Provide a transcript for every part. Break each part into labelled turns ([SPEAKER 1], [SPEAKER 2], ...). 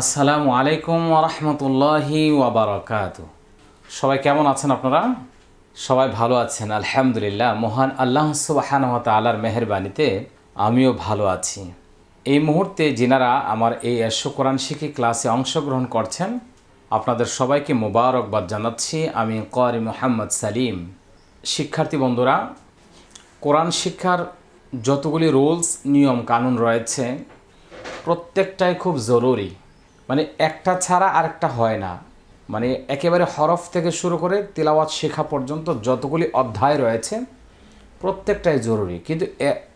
[SPEAKER 1] আসসালামু আলাইকুম ওরহমতুল্লাহি ওয়াবারকাত সবাই কেমন আছেন আপনারা? সবাই ভালো আছেন, আলহামদুলিল্লাহ। মহান আল্লাহ সুবাহান তালার মেহরবানিতে আমিও ভালো আছি। এই মুহূর্তে যিনারা আমার এই এশো কোরআন শিখি ক্লাসে অংশগ্রহণ করছেন, আপনাদের সবাইকে মোবারকবাদ জানাচ্ছি। আমি করি মোহাম্মদ সালিম। শিক্ষার্থী বন্ধুরা, কোরআন শিক্ষার যতগুলি রুলস, নিয়ম, কানুন রয়েছে, প্রত্যেকটাই খুব জরুরি। মানে একটা ছাড়া আরেকটা হয় না। মানে একেবারে হরফ থেকে শুরু করে তিলাওয়াত শেখা পর্যন্ত যতগুলি অধ্যায় রয়েছে, প্রত্যেকটাই জরুরি। কিন্তু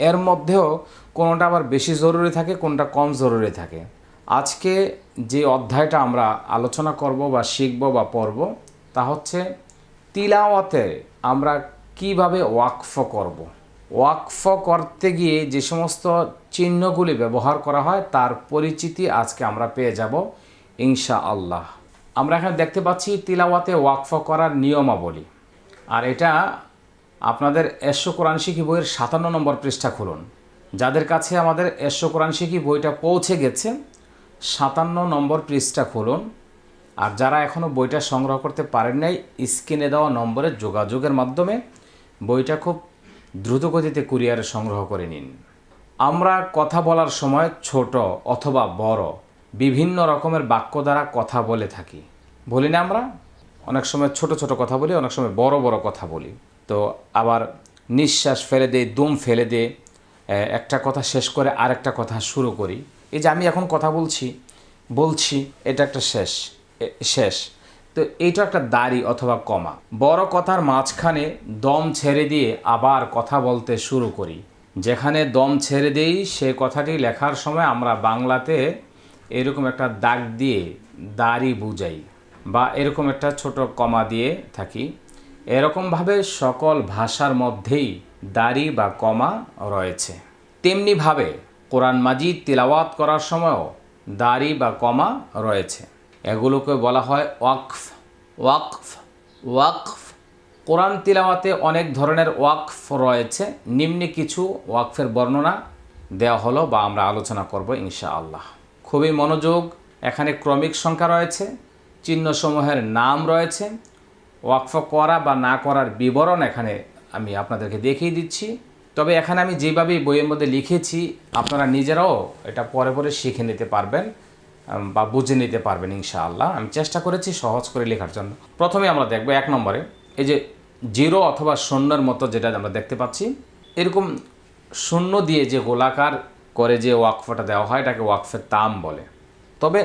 [SPEAKER 1] এর মধ্যেও কোনোটা আবার বেশি জরুরি থাকে, কোনটা কম জরুরি থাকে। আজকে যে অধ্যায়টা আমরা আলোচনা করব বা শিখব বা পড়ব, তা হচ্ছে তিলাওয়াতে আমরা কীভাবে ওয়াকফ করব। ওয়াকফ করতে গিয়ে যে সমস্ত চিহ্নগুলি ব্যবহার করা হয়, তার পরিচিতি আজকে আমরা পেয়ে যাব ইনশা আল্লাহ আমরা এখানে দেখতে পাচ্ছি তিলাওয়াতে ওয়াকফ করার নিয়মাবলী। আর এটা আপনাদের এশো কোরআন শিখি বইয়ের সাতান্ন নম্বর পৃষ্ঠা খুলুন। যাদের কাছে আমাদের এশো কোরআন শিখি বইটা পৌঁছে গেছে, সাতান্ন নম্বর পৃষ্ঠা খুলুন। আর যারা এখনও বইটা সংগ্রহ করতে পারেন নাই, স্ক্রিনে দেওয়া নম্বরে যোগাযোগের মাধ্যমে বইটা খুব দ্রুত গতিতে কুরিয়ারে সংগ্রহ করে নিন। আমরা কথা বলার সময় ছোট অথবা বড় বিভিন্ন রকমের বাক্য দ্বারা কথা বলে থাকি। বলি না আমরা? অনেক সময় ছোট ছোট কথা বলি, অনেক সময় বড় বড় কথা বলি। তো আবার নিঃশ্বাস ফেলে দে, দুম ফেলে দে একটা কথা শেষ করে আরেকটা কথা শুরু করি। এই যে আমি এখন কথা বলছি বলছি, এটা একটা শেষ শেষ। তো এটা একটা দাড়ি অথবা কমা। বড় কথার মাঝখানে দম ছেড়ে দিয়ে আবার কথা বলতে শুরু করি। যেখানে দম ছেড়ে দেই, সে কথাটি লেখার সময় আমরা বাংলাতে এরকম একটা দাগ দিয়ে দাড়ি বুঝাই বা এরকম একটা ছোট কমা দিয়ে থাকি। এরকমভাবে সকল ভাষার মধ্যেই দাড়ি বা কমা রয়েছে। তেমনিভাবে কোরআন মাজিদ তিলাওয়াত করার সময়ও দাড়ি বা কমা রয়েছে। এগুলোকে বলা হয় ওয়াকফ। ওয়াকফ ওয়াকফ। কোরআন তিলাওয়াতে অনেক ধরনের ওয়াকফ রয়েছে। নিম্নে কিছু ওয়াকফের বর্ণনা দেওয়া হলো বা আমরা আলোচনা করব ইনশা আল্লাহ খুবই মনোযোগ, এখানে ক্রমিক সংখ্যা রয়েছে, চিহ্নসমূহের নাম রয়েছে। ওয়াকফ করা বা না করার বিবরণ এখানে আমি আপনাদেরকে দেখিয়ে দিচ্ছি। তবে এখানে আমি যেভাবে বইয়ের মধ্যে লিখেছি, আপনারা নিজেরাও এটা পরে পরে শিখে নিতে পারবেন। বা বুঝে নিতে পারবেন ইনশাআল্লাহ। আমি চেষ্টা করেছি সহজ করে লেখার জন্য। প্রথমে আমরা দেখব এক নম্বরে, এই যে জিরো অথবা শূন্যের মতো যেটা আমরা দেখতে পাচ্ছি, এরকম শূন্য দিয়ে যে গোলাকার করে যে ওয়াকফটা দেওয়া হয়, এটাকে ওয়াকফের তাম বলে। তবে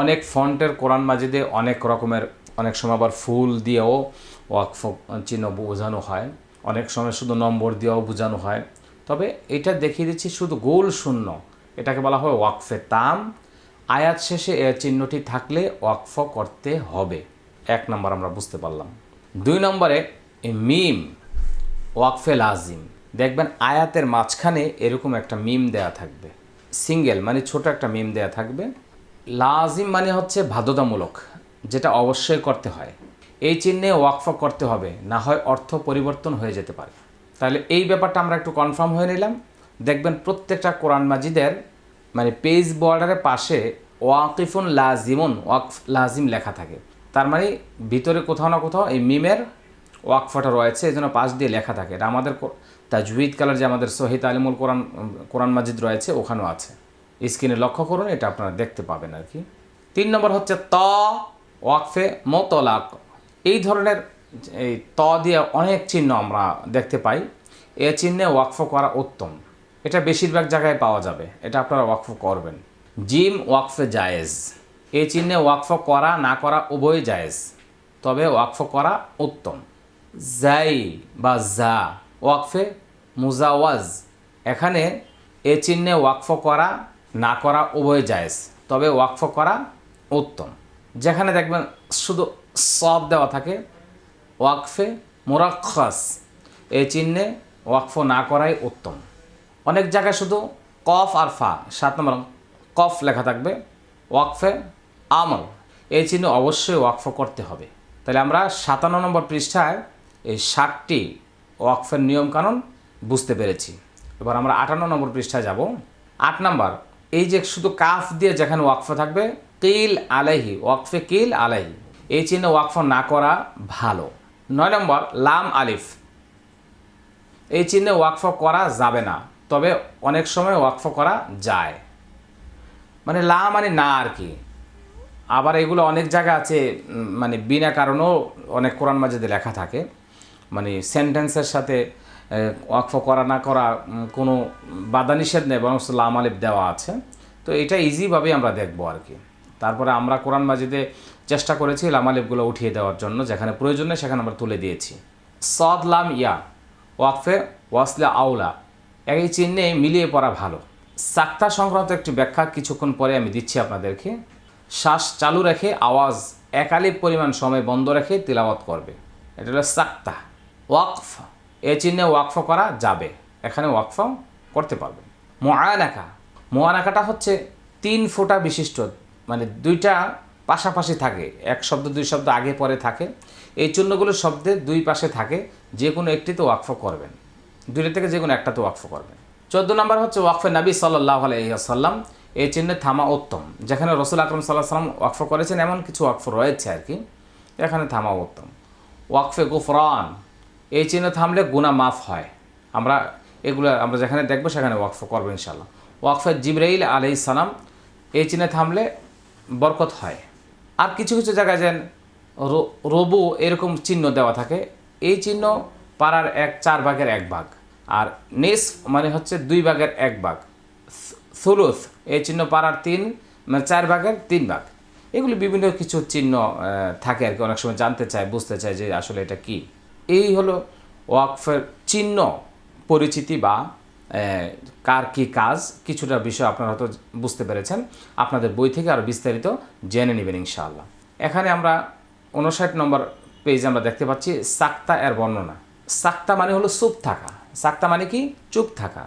[SPEAKER 1] অনেক ফন্টের কোরআন মাজিদে অনেক রকমের, অনেক সময় আবার ফুল দিয়েও ওয়াকফ চিহ্ন বোঝানো হয়, অনেক সময় শুধু নম্বর দিয়েও বোঝানো হয়। তবে এটা দেখিয়ে দিচ্ছি শুধু গোল শূন্য, এটাকে বলা হয় ওয়াকফে তাম। আয়াত শেষে এ চিহ্নটি থাকলে ওয়াকফ করতে হবে। এক নম্বর আমরা বুঝতে পারলাম। দুই নম্বরে মিম, ওয়াকফে লাজিম। দেখবেন আয়াতের মাঝখানে এরকম একটা মিম দেয়া থাকবে। সিঙ্গেল মানে ছোট একটা মিম দেয়া থাকবে। লাজিম মানে হচ্ছে বাধ্যতামূলক, যেটা অবশ্যই করতে হয়। এই চিহ্নে ওয়াকফ করতে হবে, না হয় অর্থ পরিবর্তন হয়ে যেতে পারে। তাহলে এই ব্যাপারটা আমরা একটু কনফার্ম হয়ে নিলাম। দেখবেন প্রত্যেকটা কোরআন মাজিদের মানে পেজ বর্ডারের পাশে ওয়াকিফুন লাজিমুন, ওয়াকফ লাজিম লেখা থাকে। তার মানে ভিতরে কোথাও না কোথাও এই মিমের ওয়াকফটা রয়েছে, এই জন্য পাশ দিয়ে লেখা থাকে। এটা আমাদের তাজউইদ কালার যে আমাদের শহীদ আলিমুল কোরআন কোরআন মাজিদ রয়েছে, ওখানেও আছে। স্ক্রিনে লক্ষ্য করুন, এটা আপনারা দেখতে পাবেন আর কি। তিন নম্বর হচ্ছে ত, ওয়াকফে মতলাক। এই ধরনের এই ত দিয়ে অনেক চিহ্ন আমরা দেখতে পাই। এ চিহ্নে ওয়াকফ করা উত্তম। এটা বেশিরভাগ জায়গায় পাওয়া যাবে। এটা আপনারা ওয়াকফ করবেন। জিম ওয়াকফে জায়েজ। এই চিহ্নে ওয়াকফ করা, না করা উভয় জায়েজ। তবে ওয়াকফ করা উত্তম। জাই বা জা ওয়াকফে মুজাওয়াজ। এখানে এ চিহ্নে ওয়াকফ করা, না করা উভয় জায়েজ। তবে ওয়াকফ করা উত্তম। যেখানে দেখবেন শুধু সব দেওয়া থাকে। ওয়াকফে মোরাক্ষাস এই চিহ্নে ওয়াকফ না করাই উত্তম। অনেক জায়গায় শুধু কফ আর ফা, সাত নম্বর কফ লেখা থাকবে, ওয়াকফে আমল। এই চিহ্ন অবশ্যই ওয়াকফ করতে হবে। তাহলে আমরা সাতান্ন নম্বর পৃষ্ঠায় এই ষাটটি ওয়াকফের নিয়মকানুন বুঝতে পেরেছি। এবার আমরা আটান্ন নম্বর পৃষ্ঠায় যাব। আট নম্বর, এই যে শুধু কাফ দিয়ে যেখানে ওয়াকফ থাকবে, কিল আলাইহি, ওয়াকফে কিল আলাইহি। এই চিহ্ন ওয়াকফ না করা ভালো। নয় নম্বর, লাম আলিফ। এই চিহ্নে ওয়াকফ করা যাবে না। তবে অনেক সময় ওয়াকফ করা যায়। মানে লা মানে না আর কি আবার এগুলো অনেক জায়গা আছে মানে বিনা কারণেও অনেক কোরআন মাজিদে লেখা থাকে। মানে সেন্টেন্সের সাথে ওয়াকফ করা না করা কোনো বাধা নিষেধ নেই, বরং লাম আলিফ দেওয়া আছে। তো এটা ইজিভাবেই আমরা দেখব আর কি তারপরে আমরা কোরআন মাজিদে চেষ্টা করেছি লাম আলিফগুলো উঠিয়ে দেওয়ার জন্য, যেখানে প্রয়োজন নেই সেখানে আমরা তুলে দিয়েছি। সদ লাম ইয়া, ওয়াকফে ওয়াসলা আউলা একই চিহ্নে মিলিয়ে পড়া ভালো। সাক্তা সংক্রান্ত একটি ব্যাখ্যা কিছুক্ষণ পরে আমি দিচ্ছি আপনাদেরকে। শ্বাস চালু রেখে, আওয়াজ একালিপ পরিমাণ সময় বন্ধ রেখে তিলাওয়াত করবে। এটা হলো সাক্তা, ওয়াকফ। এ চিহ্নে ওয়াকফ করা যাবে। এখানে ওয়াকফ করতে পারবে মোয়ানাকা, মোয়ানাকাটা হচ্ছে তিন ফোঁটা বিশিষ্ট মানে দুইটা পাশাপাশি থাকে। এক শব্দ, দুই শব্দ আগে পরে থাকে। এই চিহ্নগুলো শব্দে দুই পাশে থাকে। যে কোনো একটিতে ওয়াকফ করবেন। দুইটা থেকে যে কোনো একটাতে ওয়াকফ করবেন চোদ্দ নম্বর হচ্ছে ওয়াকফে নবী সাল্লাহ আলহিহাসাল্লাম এই চিহ্নে থামা উত্তম। যেখানে রসুল আকরম সাল্লাহ সাল্লাম ওয়াকফ করেছেন, এমন কিছু ওয়াকফ রয়েছে আর কি এখানে থামা উত্তম। ওয়াকফে গুফরান, এই চিহ্নে থামলে গুণা মাফ হয়। আমরা এগুলো আমরা যেখানে দেখব সেখানে ওয়াকফ করব ইনশাল্লাহ ওয়াকফে জিব্রাইল আলি সালাম, এই চিহ্নে থামলে বরকত হয়। আর কিছু কিছু জায়গায় যেন রবু এরকম চিহ্ন দেওয়া থাকে, এই চিহ্ন পাড়ার এক, চার ভাগের এক ভাগ। আর নিস মানে হচ্ছে দুই ভাগের এক ভাগ। সুলুস, এই চিহ্ন পাড়ার তিন মানে চার ভাগের তিন ভাগ। এগুলি বিভিন্ন কিছু চিহ্ন থাকে আর কি, অনেক সময় জানতে চায়, বুঝতে চায় যে আসলে এটা কি। এই হলো ওয়াকফের চিহ্ন পরিচিতি বা কার কি কাজ, কিছুটা বিষয় আপনারা হয়তো বুঝতে পেরেছেন। আপনাদের বই থেকে আরও বিস্তারিত জেনে নেবেন ইনশাআল্লাহ। এখানে আমরা উনষাট নম্বর পেজে আমরা দেখতে পাচ্ছি সাক্তা এর বর্ণনা। সাক্তা মানে হলো চুপ থাকা। সাক্তা মানে কি? চুপ থাকা।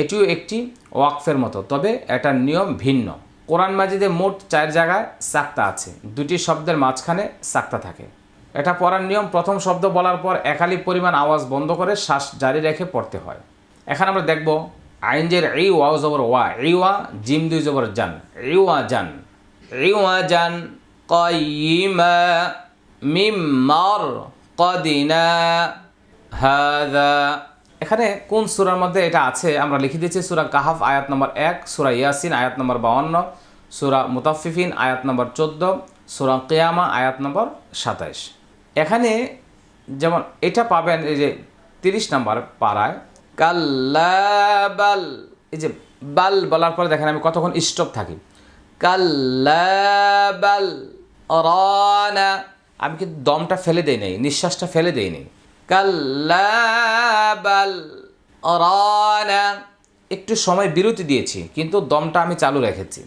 [SPEAKER 1] এটিও একটি ওয়াকফের মতো, তবে এটার নিয়ম ভিন্ন। কোরআন মাজিদে মোট চার জায়গায় সাক্তা আছে। দুটি শব্দের মাঝখানে সাক্তা থাকে। এটা পড়ার নিয়ম, প্রথম শব্দ বলার পর একালি পরিমাণ আওয়াজ বন্ধ করে শ্বাস জারি রেখে পড়তে হয়। এখন আমরা দেখব আইনজের এই ওয়াও জবর ওয়া এই ওয়া, জিম দুই জবর জান এই ওয়া জান। এই ওয়া জান কয়িমা মিম্মার কদিনা হাদা। এখানে কোন সুরার মধ্যে এটা আছে? আমরা লিখে দিয়েছি সূরা কাহাফ, আয়াত নম্বর এক, সুরা ইয়াসিন, আয়াত নম্বর বাউন্ন সুরা মুতাফিফিন আয়াত নম্বর চোদ্দ, সূরা কেয়ামা, আয়াত নম্বর সাতাইশ। এখানে যেমন এটা পাবেন এই যে তিরিশ নম্বর পাড়ায় কাল্লাবাল এই যে বাল বলার পরে দেখেন আমি কতক্ষণ স্টপ থাকি। কাল্লাবাল আমি কিন্তু দমটা ফেলে দেই নাই, নিঃশ্বাসটা ফেলে দেই নাই। কাল্লাবাল রানা একটু সময় বিরতি দিয়েছি, কিন্তু দমটা আমি চালু রেখেছি।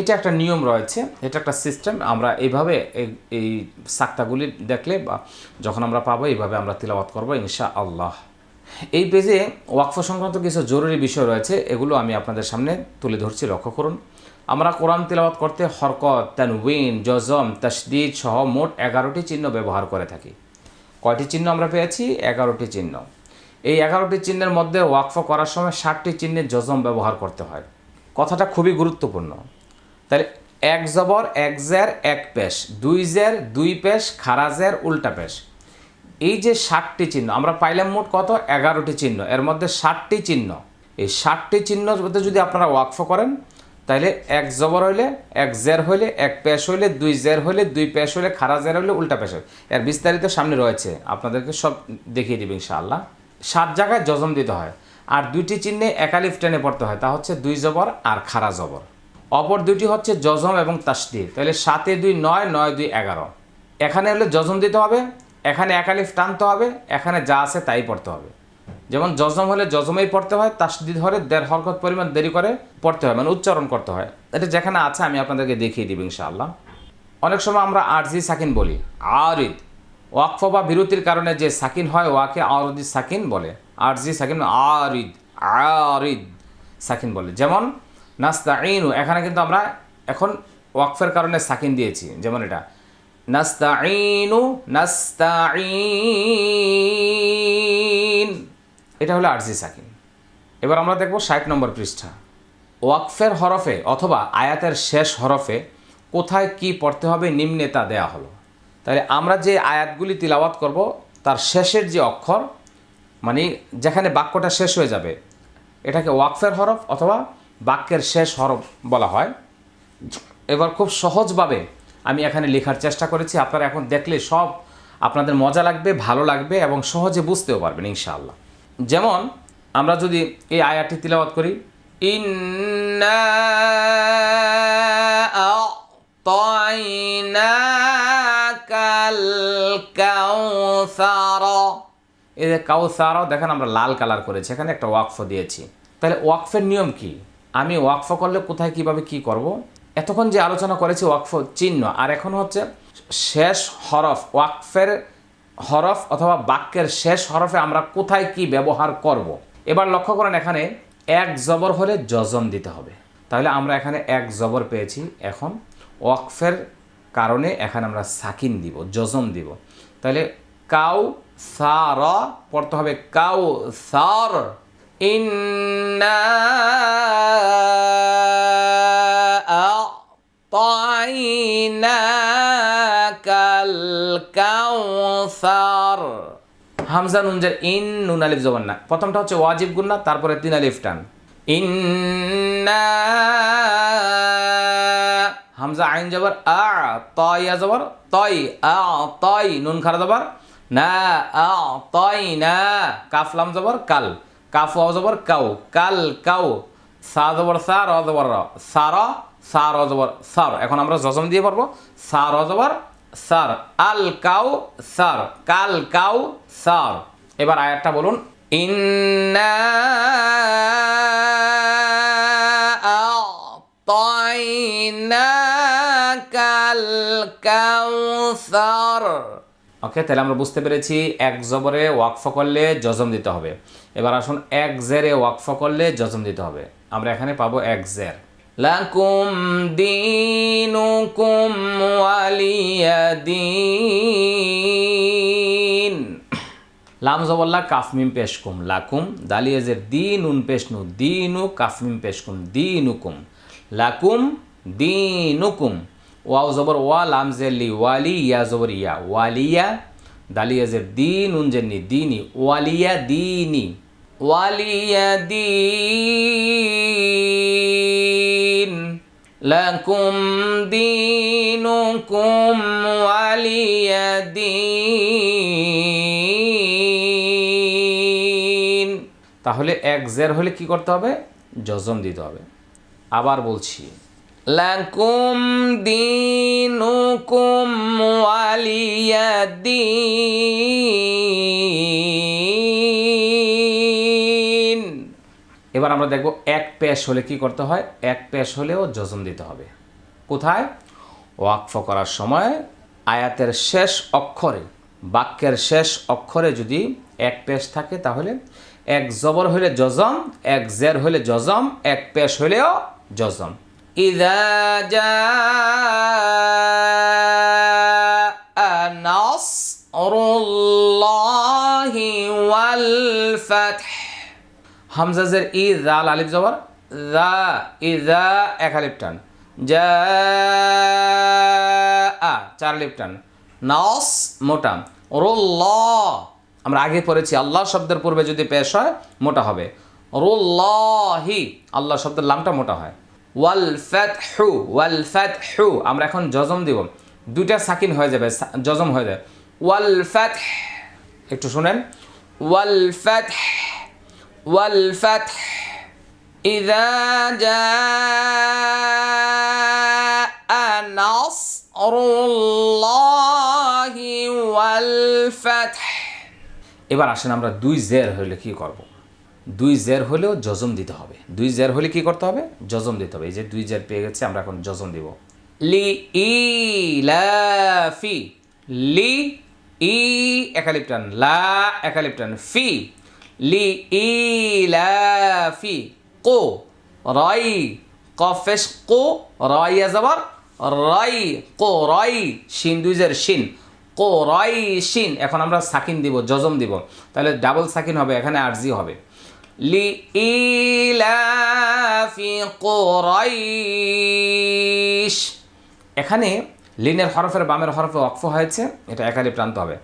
[SPEAKER 1] এটা একটা নিয়ম রয়েছে, এটা একটা সিস্টেম। আমরা এইভাবে এই এই সাক্তাগুলি দেখলে বা যখন আমরা পাবো, এইভাবে আমরা তিলাবাত করব ইনশা আল্লাহ এই পেজে ওয়াকফ সংক্রান্ত কিছু জরুরি বিষয় রয়েছে, এগুলো আমি আপনাদের সামনে তুলে ধরছি। লক্ষ্য করুন, আমরা কোরআন তিলাবাত করতে হরকত তানউইন জজম তসদিদ সহ মোট এগারোটি চিহ্ন ব্যবহার করে থাকি। কয়টি চিহ্ন আমরা পেয়েছি? এগারোটি চিহ্ন। এই এগারোটি চিহ্নের মধ্যে ওয়াকফ করার সময় ষাটটি চিহ্নের জজম ব্যবহার করতে হয়। কথাটা খুবই গুরুত্বপূর্ণ। তাহলে এক জবর, এক জের, এক পেশ। দুই জের, দুই পেশ খারাজের উল্টা পেশ। এই যে ষাটটি চিহ্ন, আমরা পাইলাম মোট কত? এগারোটি চিহ্ন। এর মধ্যে ষাটটি চিহ্ন। এই ষাটটি চিহ্ন যদি আপনারা ওয়াকফ করেন তাহলে এক জবর হইলে এক জের হইলে এক পেশ হইলে দুই জের হইলে দুই পেশ হইলে খারা জের হইলে উল্টা পেশ হইলে। এর বিস্তারিত সামনে রয়েছে। আপনাদেরকে সব দেখিয়ে দেবে ইনশাআল্লাহ। সাত জায়গায় জজম দিতে হয়। আর দুইটি চিহ্নে একালিফ টেনে পড়তে হয়। তা হচ্ছে দুই জবর আর খারা জবর। অপর দুটি হচ্ছে জজম এবং তাসদিদ তাহলে সাতে দুই নয় নয় দুই এগারো। এখানে হলে জজম দিতে হবে। এখানে একালিফ টানতে হবে, এখানে যা আছে তাই পড়তে হবে। যেমন জজম হলে জজমেই পড়তে হয়, তাসদিদ হলে দেড় হরকত পরিমাণ দেরি করে পড়তে হয় মানে উচ্চারণ করতে হয়। এটা যেখানে আছে আমি আপনাদেরকে দেখিয়ে দিব ইনশাআল্লাহ। অনেক সময় আমরা আরজি সাকিন বলি, আরিদ। ওয়াকফ বা বিরতির কারণে যে সাকিন হয়, ওয়াকে আরদি সাকিন বলে। আরজি সাকিন আরিদ আরিদ সাকিন বলে। যেমন নাস্তা এখানে কিন্তু আমরা এখন ওয়াকফের কারণে সাকিন দিয়েছি, যেমন এটা। নাস্তাইনু নাস্তাইন এটা হলো আরজি সাকিন এবার আমরা দেখব ষাট নম্বর পৃষ্ঠা। ওয়াকফের হরফে অথবা আয়াতের শেষ হরফে কোথায় কি পড়তে হবে নিম্নে তা দেয়া হলো। তাহলে আমরা যে আয়াতগুলি তিলাওয়াত করব, তার শেষের যে অক্ষর মানে যেখানে বাক্যটা শেষ হয়ে যাবে, এটাকে ওয়াকফের হরফ অথবা বাক্যের শেষ হরফ বলা হয়। এবার খুব সহজভাবে আমি এখানে লেখার চেষ্টা করেছি। আপনারা এখন দেখলে সব আপনাদের মজা লাগবে, ভালো লাগবে এবং সহজে বুঝতেও পারবেন ইনশাআল্লাহ। যেমন আমরা যদি এই আয়াতটি তিলাওয়াত করি, ইন্না এই যে কাউসারও দেখেন আমরা লাল কালার করেছি, এখানে একটা ওয়াকফ দিয়েছি। তাহলে ওয়াকফের নিয়ম কি? আমি ওয়াকফ করলে কোথায় কীভাবে কি করব? এতক্ষণ যে আলোচনা করেছি ওয়াকফ চিহ্ন, আর এখন হচ্ছে শেষ হরফ, ওয়াকফের হরফ অথবা বাক্যের শেষ হরফে আমরা কোথায় কি ব্যবহার করব। এবার লক্ষ্য করেন এখানে এক জবর হলে জজম দিতে হবে। তাহলে আমরা এখানে এক জবর পেয়েছি, এখন ওয়াকফের কারণে এখানে আমরা সাকিন দিব জজম দিব। তাহলে কাউ সার, পড়তে হবে কাউ সার। ইন্না আ'তাইনাকাল কাউসার হামজা নুনজের ইন নুন আলিফ জবর না। প্রথমটা হচ্ছে ওয়াজিব গুন্না তারপরে তিন আলিফ টান। ইন্না হামজা আইন জবর আ তয়া জবর তই আ তই নুন খারা জবর না আ তই না কাফলাম জবর কাল। কাফ জবর কাউ কাল কাউ। সা জবর সা র জবর র। সার সা র জবর সার। এখন আমরা জজম দিয়ে পারব সা র জবর সার। আল কাউ সার। কাল কাউ সার। এবার আয়াতটা বলুন। ইন্না আ'তাইনাকাল কাউসার ওকে, তাহলে আমরা বুঝতে পেরেছি এক জবরে ওয়াকফ করলে জজম দিতে হবে। এবার আসুন এক জেরে ওয়াকফ করলে জজম দিতে হবে। আমরা এখানে পাবো এক জের। লাকুম দিনুকুম ওয়ালিয়াদিন লাম জবল্লা কাফমিম পেশকুম লাকুম, দালিয়াজের দিন উন পেশনু দিনু, কাফমিম পেশকুম দিনুকুম। লাকুম দিনুকুম। ওয়াও জবর ওয়া, লাম জেল্লি ওয়ালি, ইয়া জবর ইয়া ওয়ালিয়া। দালিয়াজের দিন উন জেন্নি দিনি, ওয়ালিয়া দিনি। ওয়ালিয়া দিন। লাকুম দিনুকুম ওয়ালিয়া দিন। তাহলে এক জের হলে কি করতে হবে? জজম দিতে হবে। আবার বলছি, লাকুম দিনুকুম ওয়ালিয়া দিন। এবার আমরা দেখব এক পেশ হলে কি করতে হয় এক পেশ হলেও জজম দিতে হবে কোথায় ওয়াকফ করার সময় আয়াতের শেষ অক্ষরে বাক্যের শেষ অক্ষরে যদি এক পেশ থাকে তাহলে এক জবর হলে জজম এক জের হলে জজম এক পেশ হলেও জজম ইদা جاء نصر الله والفتح হামজাজের ই জাল আলিফ জবর দা ইদা এক আলিফ টান। আ, চার আলিফ টান। নস, মোটা। রোল্লাহ। আমরা আগে পড়েছি, আল্লাহ শব্দের পূর্বে যদি পেশ হয়, মোটা হবে। রোল্লাহি, আল্লাহ শব্দের লামটা মোটা হয়। ওয়াল ফ্যাত হু ওয়াল ফ্যাত হু আমরা এখন জজম দিব। দুইটা সাকিন হয়ে যাবে জজম হয়ে যাবে ওয়াল ফ্যাত একটু শুনেন। ওয়াল ফ্যাত والفتح إذا جاء نصر الله والفتح এবার আসেন আমরা দুই জের হলে কি করব দুই জের হলেও জজম দিতে হবে দুই জের হলে কি করতে হবে জজম দিতে হবে এই যে দুই জের পেয়ে গেছে আমরা এখন জজম দিব লি ইলাফি লি ই একালিপটান লা একালিপটান ফি লি ইলাফি কো, রাই কফেশ কো রাইয়া জবর, রাই, কো, রাই, শিন দুইজের শিন। কো, রাই, শিন, এখন আমরা সাকিন দিব জজম দিব। তাহলে ডাবল সাকিন হবে, এখানে আরজি হবে। লি ইলাফি কোরাইশ এখানে লিনের হরফের বামের হরফে অক্ফ হয়েছে, এটা একালি প্রান্ত হবে।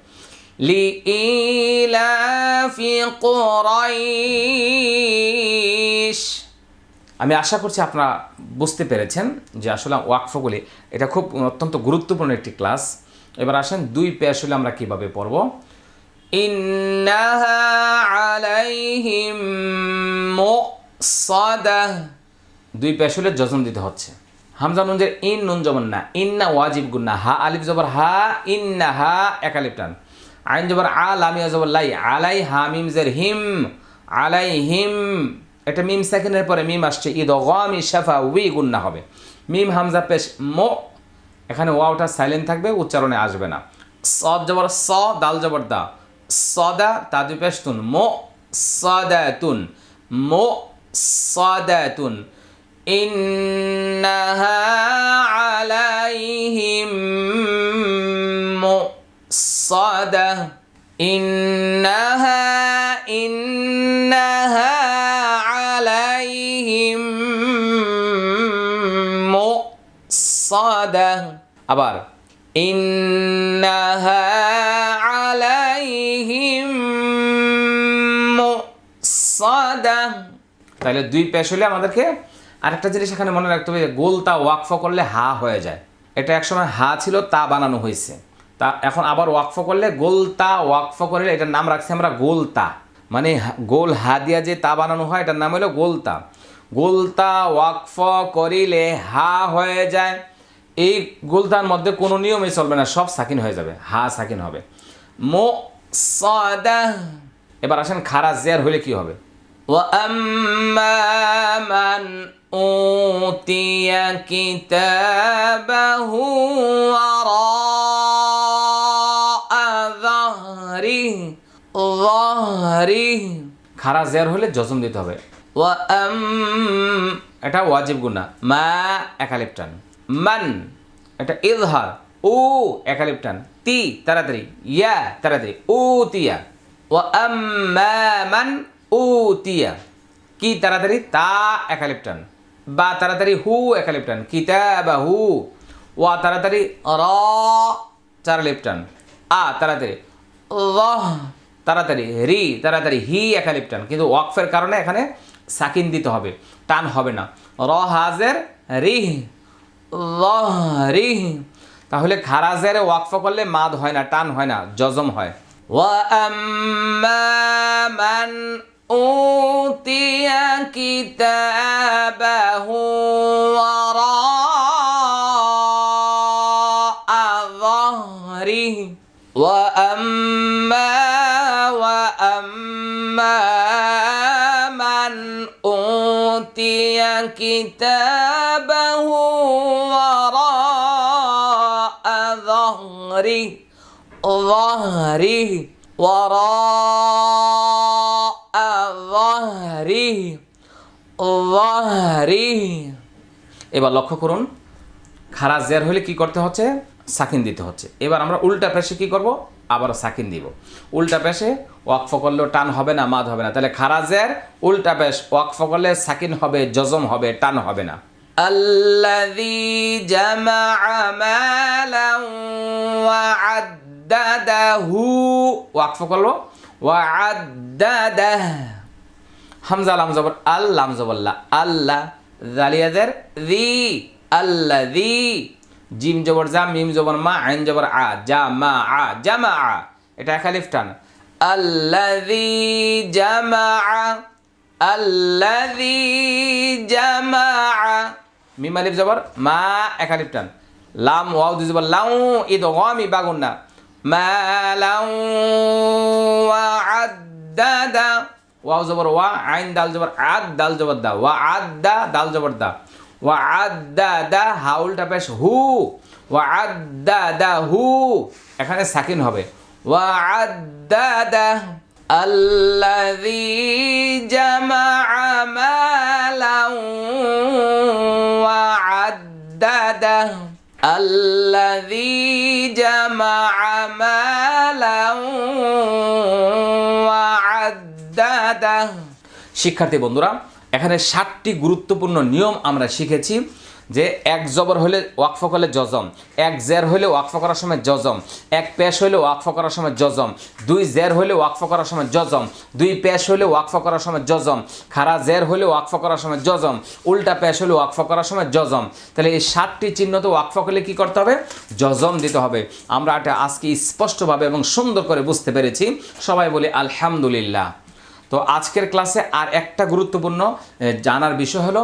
[SPEAKER 1] ইলাফি কোরাইশ। আমি আশা করছি আপনারা বুঝতে পেরেছেন যে আসলে ওয়াকফগুলি, এটা খুব অত্যন্ত গুরুত্বপূর্ণ একটি ক্লাস। এবার আসেন দুই পে আসলে আমরা কীভাবে পড়ব? আলাইহিম দুই পেশলে জজম দিতে হচ্ছে। হামজা নুন যে ইন, নুন জবর না। ইন্না ওয়াজিব গুন্না হা আলিফ জবর হা, ইন্না হা একালিফ টান। আইন জবর আ লামিয়া জবর লাই, আলাই হামিম জের হিম, আলাই হিম, এটা মিম সেকেন্ডের পরে মিম আসছে, ঈদ গামি শাফা উই গুন্না হবে। মিম হামজা পেশ মো, এখানে ওয়াওটা সাইলেন্ট থাকবে, উচ্চারণে আসবে না। সদ জবর স, দাল জবর দা। সদা তা দুই পেশ তুন মো, সদাতুন মো, সদাতুন। ইন্নাহা মুসাদাহ ইন্নাহা ইন্নাহা আলাইহিম মুসাদাহ আবার ইন্নাহা আলাইহিম মুসাদাহ তাহলে দুই পেশ হলে আমাদেরকে আরেকটা জিনিস এখানে মনে রাখতে হবে গোলতা ওয়াকফ করলে হা হয়ে যায়। এটা একসময় হা ছিল, তা বানানো হয়েছে। তা এখন আবার ওয়াকফ করলে গোলতা ওয়াকফ করলে এটার নাম রাখছি আমরা গোলতা মানে হা- গোল হা দিয়া যে তা বানানো হয় এটার নাম হলো গোলতা গোলতা ওয়াকফ করিলে হা হয়ে যায় এই গোলতার মধ্যে কোনো নিয়মই চলবে না সব সাকিন হয়ে যাবে হা সাকিন হবে মো সদা এবার আসেন খারা জের হলে কি হবে وأما من أوتي كتابه وراء খারা জের হলে জজম দিতে হবে। এটা ওয়াজিব গুনা মা একালিপটান। মান এটা ইজহার ও একালিপটান। তি তাড়াতাড়ি। ইয়া তাড়াতাড়ি। ও তিয়া। ও মান ও তিয়া। কি তাড়াতাড়ি? তা একালিপটান। বা তাড়াতাড়ি হু একালিপটান। কিতা বা হু ওয়া তাড়াতাড়ি র চারালিপটান। আ তাড়াতাড়ি। রহ তাড়াতাড়ি রি তাড়াতাড়ি হি একালিপটান কিন্তু ওয়াকফের কারণে এখানে সাকিন দিতে হবে টান হবে না র হাজের রিহ রিহ তাহলে খারাজের ওয়াকফ করলে মাদ হয় না টান হয় না জজম হয় وأما من أوتي كتابه وراء ظهره وأما كتابه وراء ظهره ظهره وراء ظهره ظهره এবার লক্ষ্য করুন খারাজ জের হলে কি করতে হচ্ছে সাকিন দিতে হচ্ছে এবার আমরা উল্টা পেশে কি করব আবারও সাকিন দিব উল্টা পেশে ওয়াকফ করলেও টান হবে না মাদ হবে না তাহলে খারাজের উল্টা পেশ ওয়াকফ করলে সাকিন হবে জজম হবে টান হবে না الذي جمع مالا وعدده ওয়াকফ করলো وعدده হামজা লাম জবর আল লাম জবল্লা আল্লাহ জালিয়াদের দি আল্লাহ দি জিম জবর জা, মিম জবর মা, আইন জবর আ, জা, মা, আ জামা আ। এটা একালিফ টান আল্লাযী জামা আল্লাযী জামা মিম আলিফ জবর, মা একালিফ টান। লাম, ওয়াও, দুই জবর, লাউ ঈদ গামি, বাগুন, না। মা, লাউ, ওয়া আদ্দাদা ওয়াও জবর, ওয়া, আইন, দাল জবর, আদ, দাল জবর, দা। ওয়া আদ্দা দাল জবর, দা। ওয়া আদ্দা দা হাউলটা পেশ হু ওয়া আদ্দা দা হু এখানে সাকিন হবে ওয়া আদ্দা দা الذي جمع مالا وعدده الذي جمع مالا وعدده শিক্ষার্থী বন্ধুরা এখানে গুরুত্বপূর্ণ নিয়ম আমরা শিখেছি যে এক জবর হলে ওয়াকফ করলে জজম, এক জের হলে ওয়াকফ করার সময় জজম, এক পেশ হলে ওয়াকফ করার সময় জজম, দুই জের হলে ওয়াকফ করার সময় জজম, দুই পেশ হলে ওয়াকফ করার সময় জজম, খারা জের হলে ওয়াকফ করার সময় জজম, উল্টা পেশ হলে ওয়াকফ করার সময় জজম। তাহলে এই সাতটি চিহ্ন তো ওয়াকফ করলে কী করতে হবে? জজম দিতে হবে। আমরা এটা আজকে স্পষ্টভাবে এবং সুন্দর করে বুঝতে পেরেছি। সবাই বলি আলহামদুলিল্লাহ। তো আজকের ক্লাসে আর একটা গুরুত্বপূর্ণ জানার বিষয় হলো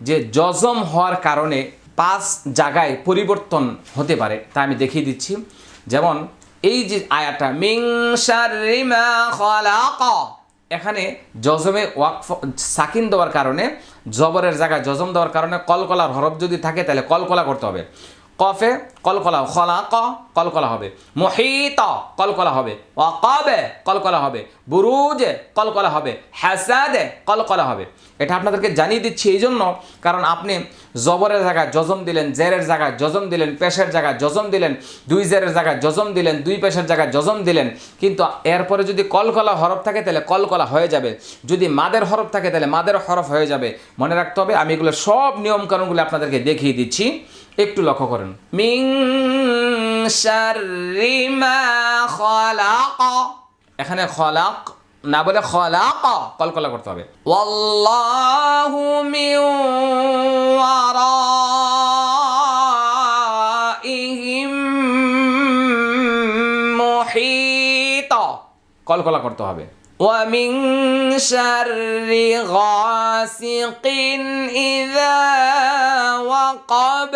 [SPEAKER 1] যে জজম হওয়ার কারণে পাঁচ জায়গায় পরিবর্তন হতে পারে। তা আমি দেখিয়ে দিচ্ছি। যেমন, এই যে আয়াটা এখানে জজমে ওয়াকফ, সাকিন দেওয়ার কারণে, জবরের জায়গায় জজম দেওয়ার কারণে কলকলার হরফ যদি থাকে, তাহলে কলকলা করতে হবে। কফে কলকলা খলাক কলকলা হবে। মহিত কলকলা হবে। ওয়াকাবে কলকলা হবে। বুরুজে কলকলা হবে। হ্যাসাদে কলকলা হবে। এটা আপনাদেরকে জানিয়ে দিচ্ছি এই জন্য কারণ আপনি জবরের জায়গায় জজম দিলেন, জেরের জায়গায় জজম দিলেন, পেশের জায়গায় জজম দিলেন, দুই জেরের জায়গায় জজম দিলেন, দুই পেশের জায়গায় জজম দিলেন। কিন্তু এরপরে যদি কলকলা হরফ থাকে, তাহলে কলকলা হয়ে যাবে। যদি মাদের হরফ থাকে, তাহলে মাদের হরফ হয়ে যাবে। মনে রাখতে হবে, আমি এগুলো সব নিয়মকানুনগুলো আপনাদেরকে দেখিয়ে দিচ্ছি। একটু লক্ষ্য করেন মিং শাররি মা খলাক এখানে খলাক না বলে খলাক কলকলা করতে হবে ওয়াল্লাহু মিন ওয়ারাইহিম মুহিত কলকলা করতে হবে ومن شر غاسق إذا وقب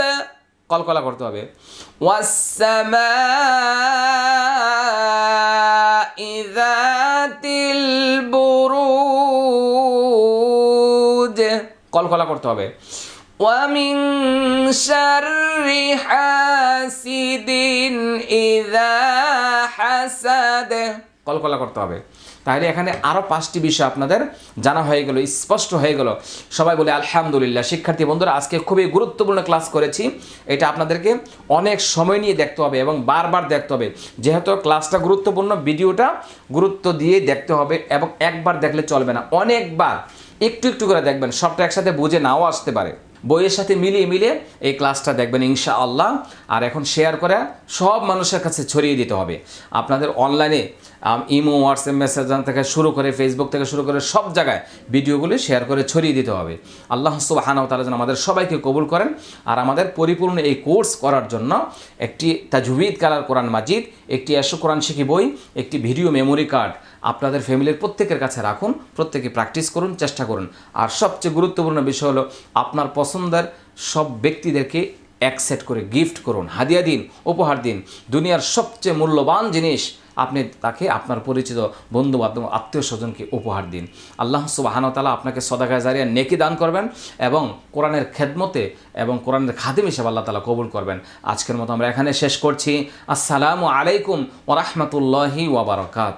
[SPEAKER 1] কলকলা করতে হবে والسماء ذات البروج কলকলা করতে হবে ومن شر حاسد إذا حسد কলকলা করতে হবে তাহলে এখানে আরও পাঁচটি বিষয় আপনাদের জানা হয়ে গেল, স্পষ্ট হয়ে গেল। সবাই বলে, আলহামদুলিল্লাহ। শিক্ষার্থী বন্ধুরা, আজকে খুবই গুরুত্বপূর্ণ ক্লাস করেছি। এটা আপনাদেরকে অনেক সময় নিয়ে দেখতে হবে এবং বারবার দেখতে হবে। যেহেতু ক্লাসটা গুরুত্বপূর্ণ, ভিডিওটা গুরুত্ব দিয়ে দেখতে হবে এবং একবার দেখলে চলবে না। অনেকবার, একটু একটু করে দেখবেন, সবটা একসাথে বুঝে নাও আসতে পারে। বইয়ের সাথে মিলিয়ে মিলিয়ে এই ক্লাসটা দেখবেন ইনশা আল্লাহ আর এখন শেয়ার করে সব মানুষের কাছে ছড়িয়ে দিতে হবে। আপনাদের অনলাইনে ইমো, হোয়াটসঅ্যাপ মেসেজ থেকে শুরু করে ফেসবুক থেকে শুরু করে সব জায়গায় ভিডিওগুলি শেয়ার করে ছড়িয়ে দিতে হবে। আল্লাহ সুবাহানাও তালা যেন আমাদের সবাইকে কবুল করেন আর আমাদের পরিপূর্ণ এই কোর্স করার জন্য একটি তাজুবিদ কালার কোরআন মাজিদ, একটি এশো কোরআন শিখি বই, একটি ভিডিও মেমোরি কার্ড আপনাদের ফ্যামিলির প্রত্যেকের কাছে রাখুন, প্রত্যেকে প্র্যাকটিস করুন, চেষ্টা করুন। আর সবচেয়ে গুরুত্বপূর্ণ বিষয় হলো আপনার পছন্দের সব ব্যক্তিদেরকে এক সেট করে গিফট করুন। হাদিয়া দিন, উপহার দিন। দুনিয়ার সবচেয়ে মূল্যবান জিনিস আপনি তাকে আপনার পরিচিত বন্ধু বান্ধব আত্মীয় স্বজনকে উপহার দিন। আল্লাহ সুবাহানতালা আপনাকে সদাগায় জারিয়া নেকি দান করবেন এবং কোরআনের খেদমতে এবং কোরআনের খাদিম হিসেবে আল্লাহ তালা কবুল করবেন। আজকের মতো আমরা এখানে শেষ করছি। আসসালামু আলাইকুম ওরহমতুল্লাহি ওবরাকাত